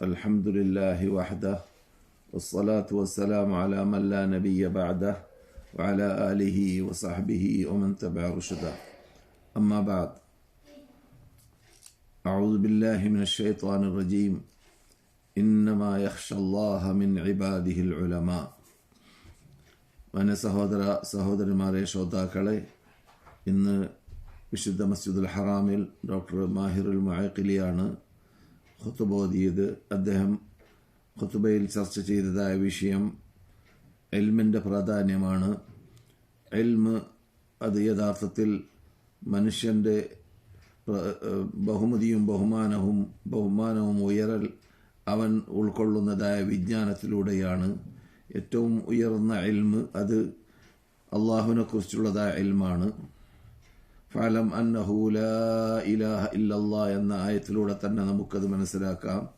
الحمد لله وحده والصلاة والسلام على من لا نبي بعده وعلى آله وصحبه ومن تبع رشده أما بعد أعوذ بالله من الشيطان الرجيم إنما يخشى الله من عباده العلماء മാന്യ സഹോദര സഹോദരിമാരെ ശ്രോതാക്കളെ ഇന്ന് വിശുദ്ധ മസ്ജിദുൽ ഹറാമിൽ ഡോക്ടർ മാഹിറുൽ മുഅഖിലിയാണ് ഖുത്തുബ ഓതിയത് അദ്ദേഹം ഖുത്തുബയിൽ ചർച്ച ചെയ്തതായ വിഷയം എൽമിന്റെ പ്രാധാന്യമാണ്. എൽമ് അത് യഥാർത്ഥത്തിൽ മനുഷ്യന്റെ ബഹുമതിയും ബഹുമാനവും ബഹുമാനവും ഉയരൽ അവൻ ഉൾക്കൊള്ളുന്നതായ വിജ്ഞാനത്തിലൂടെയാണ്. ഏറ്റവും ഉയർന്ന എൽമ് അത് അള്ളാഹുവിനെക്കുറിച്ചുള്ളതായ എൽമാണ്. ഫലം അന്നഹൂല ഇലാഹ ഇല്ലല്ലാ എന്ന ആയത്തിലൂടെ തന്നെ നമുക്കത് മനസ്സിലാക്കാം.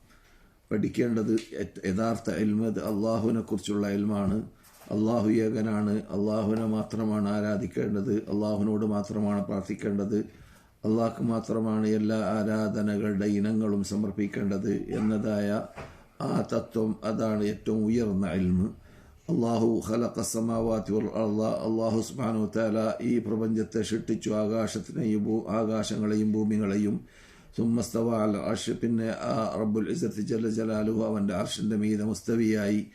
പഠിക്കേണ്ടത് യഥാർത്ഥ എൽമത് അള്ളാഹുവിനെ കുറിച്ചുള്ള എൽമാണ് അള്ളാഹു ഏകനാണ്. അള്ളാഹുവിനെ മാത്രമാണ് ആരാധിക്കേണ്ടത്. അള്ളാഹുവിനോട് മാത്രമാണ് പ്രാർത്ഥിക്കേണ്ടത്. അള്ളാഹ്ക്ക് മാത്രമാണ് എല്ലാ ആരാധനകളുടെ ഇനങ്ങളും സമർപ്പിക്കേണ്ടത് എന്നതായ ആ തത്വം അതാണ് ഏറ്റവും ഉയർന്ന എൽമ് അള്ളാഹു ഖലഖ അള്ളാഹു സുബാനു താല ഈ പ്രപഞ്ചത്തെ സൃഷ്ടിച്ചു ആകാശത്തിനെയും ആകാശങ്ങളെയും ഭൂമികളെയും. സുമ്മസ്തവ അൽ അർഷ്. പിന്നെ ആ റബ്ബുൽ ഇസത്ത് ജല ജലാലു അവന്റെ അർഷിന്റെ മീത മുസ്തവിയായി.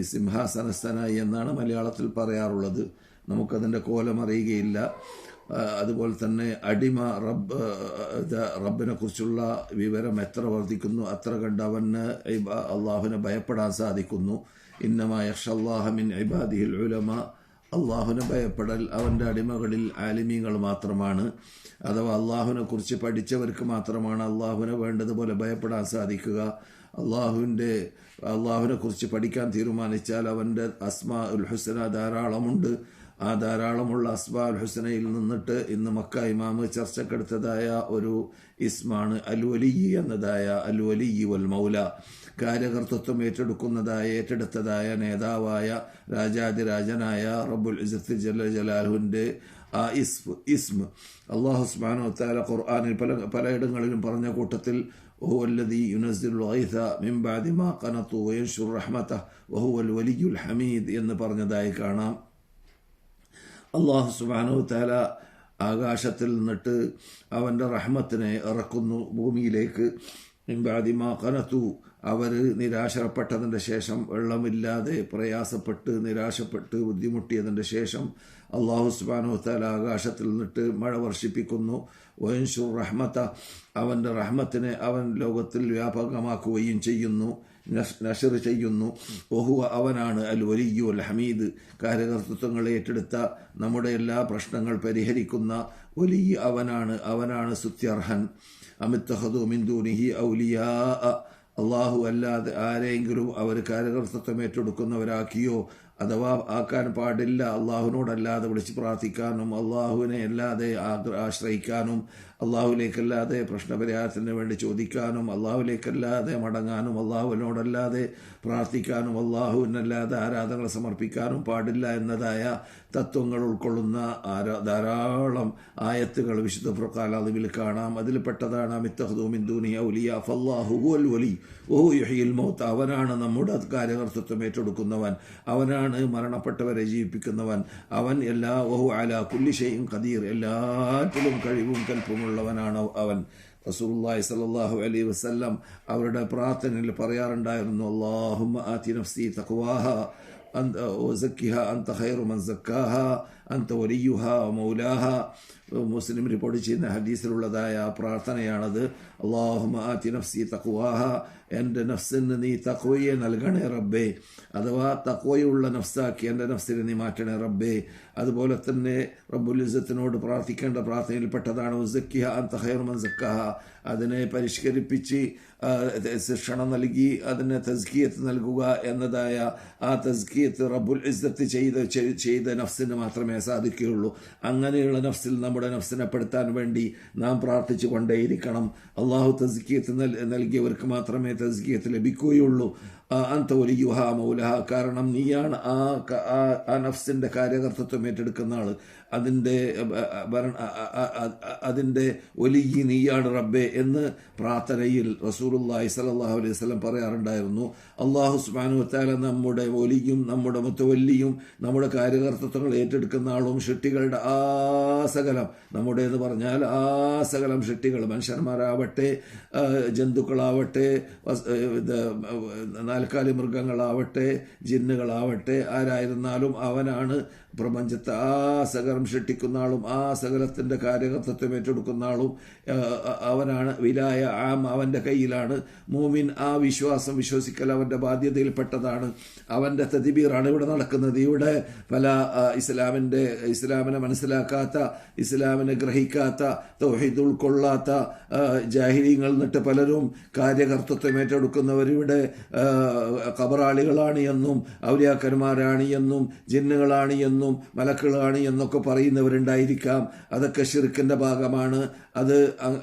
സിംഹാസനസ്ഥനായി എന്നാണ് മലയാളത്തിൽ പറയാറുള്ളത്. നമുക്കതിന്റെ കോലം അറിയുകയില്ല അതുപോലെ തന്നെ അടിമ റബ്ബ് റബ്ബിനെ കുറിച്ചുള്ള വിവരം എത്ര വർദ്ധിക്കുന്നു അത്ര കണ്ട് അവന് അള്ളാഹുവിനെ ഭയപ്പെടാൻ സാധിക്കുന്നു. ഇന്നമായ ഷല്ലാഹമിൻ ഇബാദിഹിൽ ഉലമ. അള്ളാഹുവിനെ ഭയപ്പെടൽ അവന്റെ അടിമകളിൽ ആലിമീങ്ങൾ മാത്രമാണ്. അഥവാ അള്ളാഹുവിനെ കുറിച്ച് പഠിച്ചവർക്ക് മാത്രമാണ് അള്ളാഹുവിനെ വേണ്ടതുപോലെ ഭയപ്പെടാൻ സാധിക്കുക. അള്ളാഹുവിന്റെ അള്ളാഹുവിനെ കുറിച്ച് പഠിക്കാൻ തീരുമാനിച്ചാൽ അവന്റെ അസ്മാ ഉൽ ഹുസന ധാരാളമുണ്ട്. ആ ധാരാളമുള്ള അസ്മാ ഉൽ ഹുസനയിൽ നിന്നിട്ട് ഇന്ന് മക്ക ഇമാമ് ചർച്ചക്കെടുത്തതായ ഒരു ഇസ്മാണ് അൽ വലി എന്നതായ അൽ വലി വൽ മൗല കാര്യകർത്തൃത്വം ഏറ്റെടുക്കുന്നതായ ഏറ്റെടുത്തതായ നേതാവായ രാജാതിരാജനായ റബ്ബുൽ ഇസത്ത് ജല ജലാലുവിൻ്റെ ആ ഇസ്ഫ് ഇസ്മ അള്ളാഹു സ്മാനോ താല ഖുർആാനിൽ പല പലയിടങ്ങളിലും പറഞ്ഞ കൂട്ടത്തിൽ وهو الذي ينزل الغيث من بعد ما قنطوا وينشر رحمته وهو الولي الحميد എന്ന് പറഞ്ഞതായി കാണാം അള്ളാഹു സുബാനു താല ആകാശത്തിൽ നിന്നിട്ട് അവന്റെ റഹ്മത്തിനെ ഇറക്കുന്നു ഭൂമിയിലേക്ക്. ഇമ്പാദിമാ കനത്തു അവർ നിരാശപ്പെട്ടതിന്റെ ശേഷം വെള്ളമില്ലാതെ പ്രയാസപ്പെട്ട് നിരാശപ്പെട്ട് ബുദ്ധിമുട്ടിയതിന്റെ ശേഷം അള്ളാഹു സുബാനു താല ആകാശത്തിൽ നിന്നിട്ട് മഴ വർഷിപ്പിക്കുന്നു. വൻഷുർ റഹ്മത്ത അവന്റെ റഹ്മത്തിനെ അവൻ ലോകത്തിൽ വ്യാപകമാക്കുകയും ചെയ്യുന്നു. നഷർ ചെയ്യുന്നു. ഒഹുവ അവനാണ് അൽ വലിയു അൽ ഹമീദ് കാര്യകർത്തൃത്വങ്ങൾ ഏറ്റെടുത്ത നമ്മുടെ എല്ലാ പ്രശ്നങ്ങൾ പരിഹരിക്കുന്ന വലിയ അവനാണ്. അവനാണ് സുത്യർഹൻ അമിത്തഹദു മിന്ദൂനിഹി ഔലിയാ. അള്ളാഹു അല്ലാതെ ആരെങ്കിലും അവർ കാര്യകർത്തൃത്വം ഏറ്റെടുക്കുന്നവരാക്കിയോ? അഥവാ ആക്കാൻ പാടില്ല. അള്ളാഹുവിനോടല്ലാതെ വിളിച്ച് പ്രാർത്ഥിക്കാനും അള്ളാഹുവിനെ അല്ലാതെ ആശ്രയിക്കാനും അള്ളാഹുലേക്കല്ലാതെ പ്രശ്നപരിഹാരത്തിന് വേണ്ടി ചോദിക്കാനും അള്ളാഹുലേക്കല്ലാതെ മടങ്ങാനും അള്ളാഹുവിനോടല്ലാതെ പ്രാർത്ഥിക്കാനും അള്ളാഹുവിനല്ലാതെ ആരാധനകൾ സമർപ്പിക്കാനും പാടില്ല എന്നതായ തത്വങ്ങൾ ഉൾക്കൊള്ളുന്ന ധാരാളം ആയത്തുകൾ വിശുദ്ധ ഫുർഖാലാദിവിൽ കാണാം. അതിൽപ്പെട്ടതാണ് ഔലിയ ഫല്ലാഹു വലി മൗത്ത്. അവനാണ് നമ്മുടെ കാര്യകർത്തൃത്വം ഏറ്റെടുക്കുന്നവൻ. അവനാണ് മരണപ്പെട്ടവരെ ജീവിപ്പിക്കുന്നവൻ. അവൻ എല്ലാ ഓഹു അല കുല്ലിശയും കദീർ എല്ലാറ്റിലും കഴിവും കൽപ്പമുള്ളവനാണ് അവൻ റസൂലുള്ളാഹി സ്വല്ലല്ലാഹു അലൈഹി വസല്ലം അവരുടെ പ്രാർത്ഥനയിൽ പറയാറുണ്ടായിരുന്നു അല്ലാഹുമ്മ ആതി നഫ്സി തഖ്വാഹ أنت وزكها أنت خير من زكاها أنت وليها ومولاها മുസ്ലിം റിപ്പോർട്ട് ചെയ്യുന്ന ഹദീസിലുള്ളതായ പ്രാർത്ഥനയാണത് അള്ളാഹുമ ആത്തി നഫ്സി തക്വാഹ എന്റെ നഫ്സിന് നീ തക്വയെ നൽകണേ റബ്ബേ. അഥവാ തക്വയുള്ള നഫ്സാക്കി എന്റെ നഫ്സിനെ നീ മാറ്റണേ റബ്ബേ. അതുപോലെ തന്നെ റബ്ബുൽ ഇസത്തിനോട് പ്രാർത്ഥിക്കേണ്ട പ്രാർത്ഥനയിൽപ്പെട്ടതാണ് ഉസക്കിഹ അൻ തഹൈർമൻ സക്കാഹ. അതിനെ പരിഷ്കരിപ്പിച്ച് ശിക്ഷണ നൽകി അതിന് തസ്കിയത്ത് നൽകുക എന്നതായ ആ തസ്കിയത്ത് റബ്ബുൽ ഇസ്സത്ത് ചെയ്ത് ചെയ്ത നഫ്സിന് മാത്രമേ സാധിക്കുകയുള്ളൂ. അങ്ങനെയുള്ള നഫ്സിൽ നമ്മുടെ നഫ്സിനെ പെടുത്താൻ വേണ്ടി നാം പ്രാർത്ഥിച്ചു കൊണ്ടേയിരിക്കണം അള്ളാഹു തസ്കിയത്ത് നൽകിയവർക്ക് മാത്രമേ തസ്കിയത്ത് ലഭിക്കുകയുള്ളൂ. അന്ത ഒലിയുഹ മൗലഹ. കാരണം നീയാണ് ആ ആ- നഫ്സിന്റെ കാര്യകർത്തൃത്വം ഏറ്റെടുക്കുന്ന ആൾ. അതിന്റെ ഭരണ അതിന്റെ ഒലിയി നീയാണ് റബ്ബെ എന്ന് പ്രാർത്ഥനയിൽ റസൂലുള്ളാഹി സലാഹു അലൈഹി വസല്ലം പറയാറുണ്ടായിരുന്നു. അള്ളാഹു സുബ്ഹാനഹു വതആല നമ്മുടെ ഒലിയും നമ്മുടെ മുത്തവല്ലിയും നമ്മുടെ കാര്യകർത്തത്വങ്ങൾ ഏറ്റെടുക്കുന്ന ആളും ഷിട്ടികളുടെ ആ സകലം നമ്മുടെ എന്ന് പറഞ്ഞാൽ ആ സകലം ഷിട്ടികൾ മനുഷ്യന്മാരാവട്ടെ ജന്തുക്കളാവട്ടെ നാൽക്കാലി മൃഗങ്ങളാവട്ടെ ജിന്നുകളാവട്ടെ ആരായിരുന്നാലും അവനാണ് പ്രപഞ്ചത്തെ ആ സകലം സൃഷ്ടിക്കുന്ന ആളും ആ സകലത്തിന്റെ കാര്യകർത്തത്വം ഏറ്റെടുക്കുന്ന ആളും അവനാണ്. വിലായ ആം അവന്റെ കയ്യിലാണ്. മൂമിൻ ആ വിശ്വാസം വിശ്വസിക്കൽ അവന്റെ ബാധ്യതയിൽപ്പെട്ടതാണ്. അവന്റെ തതിബീറാണ് ഇവിടെ നടക്കുന്നത്. ഇവിടെ പല ഇസ്ലാമിന്റെ ഇസ്ലാമിനെ മനസ്സിലാക്കാത്ത ഇസ്ലാമിനെ ഗ്രഹിക്കാത്ത തൗഹീദ് ഉൾക്കൊള്ളാത്ത ജാഹിര്യങ്ങൾ എന്നിട്ട് പലരും കാര്യകർത്തത്വം ഏറ്റെടുക്കുന്നവരിവിടെ കബറാളികളാണ് എന്നും ഔലിയാക്കന്മാരാണ് എന്നും ജിന്നുകളാണ് എന്നും മലക്കുകളാണ് എന്നൊക്കെ പറയുന്നവരുണ്ടായിരിക്കാം. അതൊക്കെ ഷിർക്കിന്റെ ഭാഗമാണ്. അത്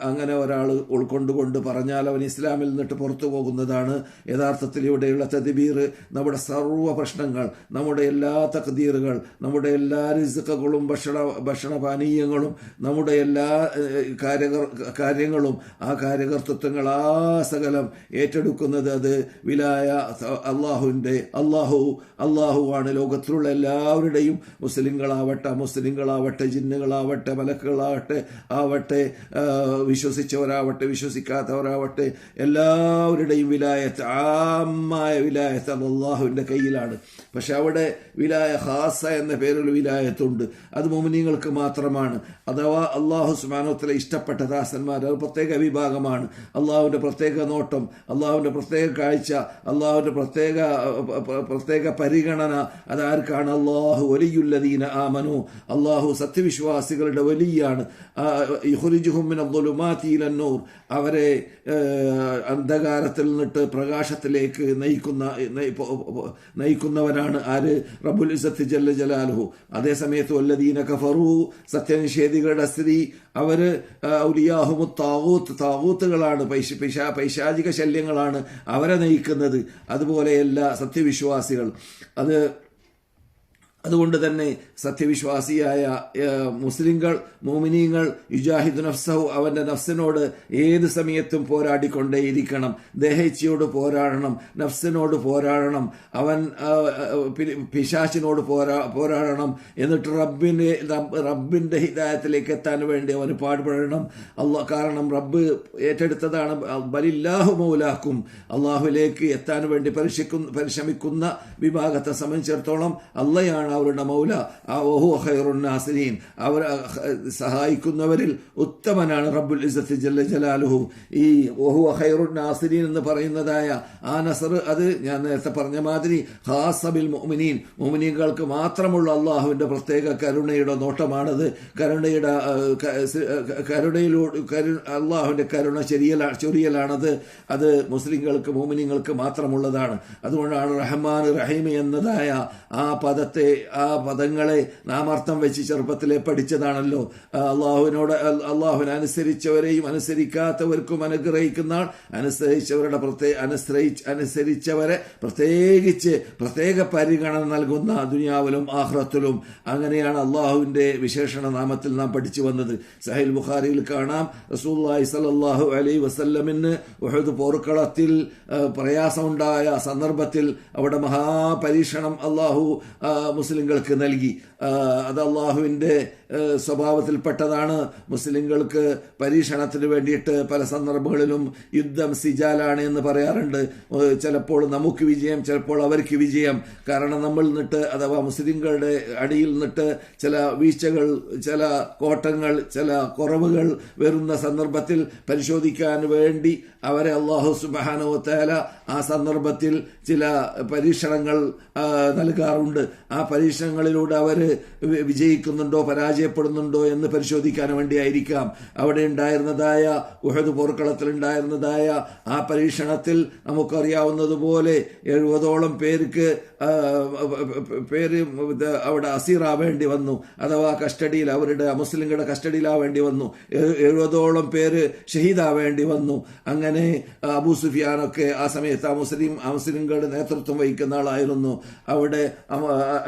അങ്ങനെ ഒരാൾ ഉൾക്കൊണ്ടുകൊണ്ട് പറഞ്ഞാൽ അവൻ ഇസ്ലാമിൽ നിന്നിട്ട് പുറത്തു പോകുന്നതാണ്. യഥാർത്ഥത്തിൽ ഇവിടെയുള്ള തദ്ബീർ നമ്മുടെ സർവ പ്രശ്നങ്ങൾ നമ്മുടെ എല്ലാ തക്തീറുകൾ നമ്മുടെ എല്ലാ റിസുക്കുകളും ഭക്ഷണ ഭക്ഷണപാനീയങ്ങളും നമ്മുടെ എല്ലാ കാര്യകർ- കാര്യങ്ങളും ആ കാര്യകർത്തൃത്വങ്ങൾ ആ സകലം ഏറ്റെടുക്കുന്നത് അത് വിലായ അള്ളാഹുവിന്റെ അള്ളാഹു അള്ളാഹു ആണ്. ലോകത്തിലുള്ള എല്ലാവരുടെയും മുസ്ലിങ്ങളാവട്ടെ മുസ്ലിങ്ങളാവട്ടെ ജിന്നുകളാവട്ടെ മലക്കുകളാവട്ടെ ആവട്ടെ വിശ്വസിച്ചവരാവട്ടെ വിശ്വസിക്കാത്തവരാവട്ടെ എല്ലാവരുടെയും വിലായത്ത് ആമായ വിലായത്ത് അത് അള്ളാഹുവിന്റെ കയ്യിലാണ്. പക്ഷെ അവിടെ വിലായ ഹാസ എന്ന പേരിൽ വിലായത്തുണ്ട്. അത് മോമിനിങ്ങൾക്ക് മാത്രമാണ്. അഥവാ അള്ളാഹു സ്മാനോത്തിലെ ഇഷ്ടപ്പെട്ട ദാസന്മാർ അത് പ്രത്യേക വിഭാഗമാണ്. അള്ളാഹുവിന്റെ പ്രത്യേക നോട്ടം അള്ളാഹുവിന്റെ പ്രത്യേക കാഴ്ച അള്ളാഹുവിന്റെ പ്രത്യേക പ്രത്യേക പരിഗണന അതാർക്കാണ്? അള്ളാഹു വലിയുല്ലദീന ആമനു. അള്ളാഹു സത്യവിശ്വാസികളുടെ വലിയാണ്. യുഹുലിജുഹുമിനൂർ അവരെ ഏഹ്, അന്ധകാരത്തിൽ നിന്നിട്ട് പ്രകാശത്തിലേക്ക് നയിക്കുന്ന നയി- പൊ- പൊ- നയിക്കുന്നവനാണ് ആര്? റബുൽ ഇസത്ത് ജല്ല ജലാലുഹു. അതേസമയത്ത് വല്ലദീന കഫറു സത്യനിഷേധികളുടെ സ്ഥിതി അവർ ഔലിയാഹുമു താവൂത്ത് താവൂത്തുകളാണ് പൈശ പൈശാ പൈശാചിക ശല്യങ്ങളാണ് അവരെ നയിക്കുന്നത്. അതുപോലെയല്ല സത്യവിശ്വാസികൾ. അത് അതുകൊണ്ട് തന്നെ സത്യവിശ്വാസിയായ മുസ്ലിങ്ങൾ മോമിനീങ്ങൾ യുജാഹിദ് നഫ്സഹു അവന്റെ നഫ്സിനോട് ഏത് സമയത്തും പോരാടിക്കൊണ്ടേയിരിക്കണം. ദേഹേച്ഛയോട് പോരാടണം നഫ്സിനോട് പോരാടണം അവൻ പിശാചിനോട് പോരാ പോരാടണം എന്നിട്ട് റബ്ബിനെ റബ്ബ് റബ്ബിന്റെ ഹിദായത്തിലേക്ക് എത്താൻ വേണ്ടി അവന് പാടുപെടണം. അള്ള കാരണം റബ്ബ് ഏറ്റെടുത്തതാണ് ബലില്ലാഹു മൗലാക്കും. അള്ളാഹുലേക്ക് എത്താൻ വേണ്ടി പരിശ്രമിക്കുന്ന വിഭാഗത്തെ സംബന്ധിച്ചിടത്തോളം അള്ളയാണ് അവരുടെ മൗല. ഓഹു ഖൈറുൻ നാസിരീൻ. അവർ സഹായിക്കുന്നവരിൽ ഉത്തമനാണ് റബ്ബുൽ ഇസത്ത് ജല്ല ജലാലുഹു. ഈ ഓഹു ഖൈറുൻ നാസിരീൻ എന്ന് പറയുന്നതായ ആ നസർ അത് ഞാൻ നേരത്തെ പറഞ്ഞ മാതിരി ഹാസബിൽ മൊമിനീൻ മൊമിനീകൾക്ക് മാത്രമുള്ള അള്ളാഹുവിന്റെ പ്രത്യേക കരുണയുടെ നോട്ടമാണത്. കരുണയുടെ കരുണയിലൂടെ കരു അള്ളാഹുവിന്റെ കരുണ ചെറിയ ചൊറിയലാണത് അത് മുസ്ലിങ്ങൾക്ക് മോമിനിങ്ങൾക്ക് മാത്രമുള്ളതാണ്. അതുകൊണ്ടാണ് റഹ്മാൻ റഹീം എന്നതായ ആ പദത്തെ ആ പദങ്ങളെ നാം അർത്ഥം വെച്ച് ചെറുപ്പത്തിലെ പഠിച്ചതാണല്ലോ. അള്ളാഹുവിനോട് അനുസരിച്ചവരെയും അനുസരിക്കാത്തവർക്കും അനുഗ്രഹിക്കുന്ന അനുസരിച്ചവരുടെ പ്രത്യേക അനുസരിച്ച് അനുസരിച്ചവരെ പ്രത്യേകിച്ച് പ്രത്യേക പരിഗണന നൽകുന്ന ദുനിയാവിലും ആഹ്റത്തിലും. അങ്ങനെയാണ് അള്ളാഹുവിന്റെ വിശേഷണ നാമത്തിൽ നാം പഠിച്ചു വന്നത്. സഹീൽ ബുഖാരിയിൽ കാണാം. റസൂല്ലായി സലല്ലാഹു അലൈ വസല്ലമിന് ഉഹദ് പോർക്കളത്തിൽ പ്രയാസമുണ്ടായ സന്ദർഭത്തിൽ അവിടെ മഹാപരീക്ഷണം അള്ളാഹു ആ, മുസ്ലിങ്ങൾക്ക് നൽകി. അത് അള്ളാഹുവിന്റെ സ്വഭാവത്തിൽപ്പെട്ടതാണ്. മുസ്ലിങ്ങൾക്ക് പരീക്ഷണത്തിന് വേണ്ടിയിട്ട് പല സന്ദർഭങ്ങളിലും യുദ്ധം സിജാലാണ് എന്ന് പറയാറുണ്ട്. ചിലപ്പോൾ നമുക്ക് വിജയം ചിലപ്പോൾ അവർക്ക് വിജയം. കാരണം നമ്മൾ നിന്നിട്ട് അഥവാ മുസ്ലിങ്ങളുടെ അടിയിൽ നിന്നിട്ട് ചില വീഴ്ചകൾ ചില കോട്ടങ്ങൾ ചില കുറവുകൾ വരുന്ന സന്ദർഭത്തിൽ പരിശോധിക്കാൻ വേണ്ടി അവരെ അള്ളാഹു സുബാനോ തേല ആ സന്ദർഭത്തിൽ ചില പരീക്ഷണങ്ങൾ നൽകാറുണ്ട്. ആ പരീക്ഷണങ്ങളിലൂടെ അവർ വിജയിക്കുന്നുണ്ടോ പരാജയപ്പെടുന്നുണ്ടോ എന്ന് പരിശോധിക്കാൻ വേണ്ടിയായിരിക്കാം. അവിടെ ഉണ്ടായിരുന്നതായ ഉഹദ് പോർക്കളത്തിൽ ഉണ്ടായിരുന്നതായ ആ പരീക്ഷണത്തിൽ നമുക്കറിയാവുന്നതുപോലെ എഴുപതോളം പേർക്ക് പേര് അവിടെ അസീറാവേണ്ടി വന്നു. അഥവാ കസ്റ്റഡിയിൽ അവരുടെ മുസ്ലിങ്ങളുടെ കസ്റ്റഡിയിലാവേണ്ടി വന്നു. എഴുപതോളം പേര് ഷഹീദാവേണ്ടി വന്നു. അങ്ങനെ അബൂ സുഫിയാനൊക്കെ ആ സമയത്ത് ആ മുസ്ലിം മുസ്ലിങ്ങളുടെ നേതൃത്വം വഹിക്കുന്ന ആളായിരുന്നു. അവിടെ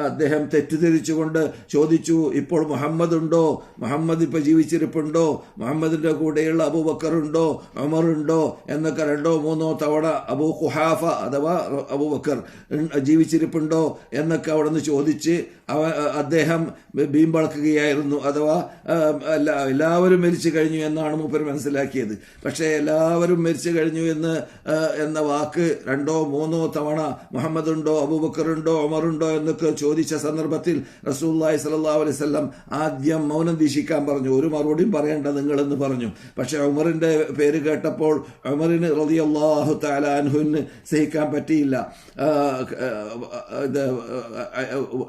അദ്ദേഹം തെറ്റിദ്ധരിച്ചുകൊണ്ട് ചോദിച്ചു ഇപ്പോൾ മുഹമ്മദ് ഉണ്ടോ? മുഹമ്മദ് ഇപ്പൊ ജീവിച്ചിരിപ്പുണ്ടോ? മുഹമ്മദിന്റെ കൂടെയുള്ള അബൂബക്കർ ഉണ്ടോ? ഉമർ ഉണ്ടോ? എന്നൊക്കെ രണ്ടോ മൂന്നോ തവണ അബൂ ഖുഹാഫ അഥവാ അബൂബക്കർ ഉം, ജീവിച്ചിരിപ്പുണ്ടോ എന്നൊക്കെ അവിടെ നിന്ന് ചോദിച്ച് അവ അദ്ദേഹം ബീമ്പളക്കുകയായിരുന്നു അഥവാ എല്ലാവരും മരിച്ചു കഴിഞ്ഞു എന്നാണ് മൂപ്പർ മനസ്സിലാക്കിയത്. പക്ഷേ എല്ലാവരും മരിച്ചു കഴിഞ്ഞു എന്ന് എന്ന വാക്ക് രണ്ടോ മൂന്നോ തവണ മുഹമ്മദ് ഉണ്ടോ അബൂബക്കറുണ്ടോ ഉമറുണ്ടോ എന്നൊക്കെ ചോദിച്ച സന്ദർഭത്തിൽ റസൂല്ലായി സല്ലല്ലാഹു അലൈഹി വസല്ലം ആദ്യം മൗനം ദീക്ഷിക്കാൻ പറഞ്ഞു. ഒരു മറുപടിയും പറയേണ്ട നിങ്ങളെന്ന് പറഞ്ഞു. പക്ഷേ ഉമറിന്റെ പേര് കേട്ടപ്പോൾ ഉമറിന് റതിയല്ലാഹു തആല അൻഹുവിന് സഹിക്കാൻ പറ്റിയില്ല.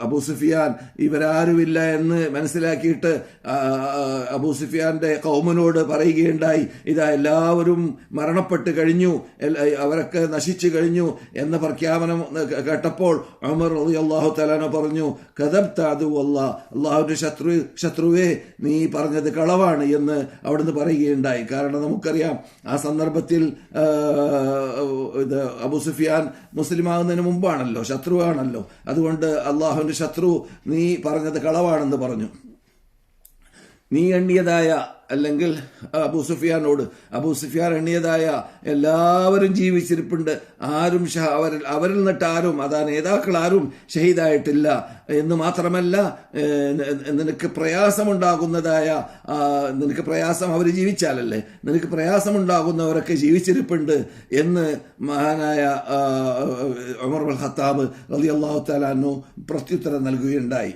അബൂ സുഫിയാൻ ഇവരാരുമില്ല എന്ന് മനസ്സിലാക്കിയിട്ട് അബൂ സുഫിയാന്റെ കൗമനോട് പറയുകയുണ്ടായി. ഇതാ എല്ലാവരും മരണപ്പെട്ട് കഴിഞ്ഞു അവരൊക്കെ നശിച്ചു കഴിഞ്ഞു എന്ന പ്രഖ്യാപനം കേട്ടപ്പോൾ ഉമർ അള്ളാഹു തലാന പറഞ്ഞു കഥം താതു അല്ലാ അള്ളാഹുവിന്റെ ശത്രു ശത്രുവേ നീ പറഞ്ഞത് കളവാണ് എന്ന് അവിടുന്ന് പറയുകയുണ്ടായി. കാരണം നമുക്കറിയാം ആ സന്ദർഭത്തിൽ ഇത് അബു സുഫിയാൻ മുസ്ലിം ആകുന്നതിന് മുമ്പാണല്ലോ ശത്രുവാണല്ലോ. അതുകൊണ്ട് അള്ളാഹുവിന്റെ ശത്രു നീ പറഞ്ഞത് കളവാണെന്ന് പറഞ്ഞു. നീ എണ്ണിയതായ അല്ലെങ്കിൽ അബൂ സുഫിയാനോട് അബൂ സുഫിയാൻ എണ്ണിയതായ എല്ലാവരും ജീവിച്ചിരിപ്പുണ്ട്. ആരും അവരിൽ അവരിൽ നിന്നിട്ട് ആരും അതാ നേതാക്കൾ ആരും ഷഹീദായിട്ടില്ല. എന്ന് മാത്രമല്ല നിനക്ക് പ്രയാസമുണ്ടാകുന്നതായ നിനക്ക് പ്രയാസം അവർ ജീവിച്ചാലല്ലേ? നിനക്ക് പ്രയാസമുണ്ടാകുന്നവരൊക്കെ ജീവിച്ചിരിപ്പുണ്ട് എന്ന് മഹാനായ ഉമർ അൽ ഖത്താബ് റലി അള്ളാഹു താലാനു പ്രത്യുത്തരം നൽകുകയുണ്ടായി.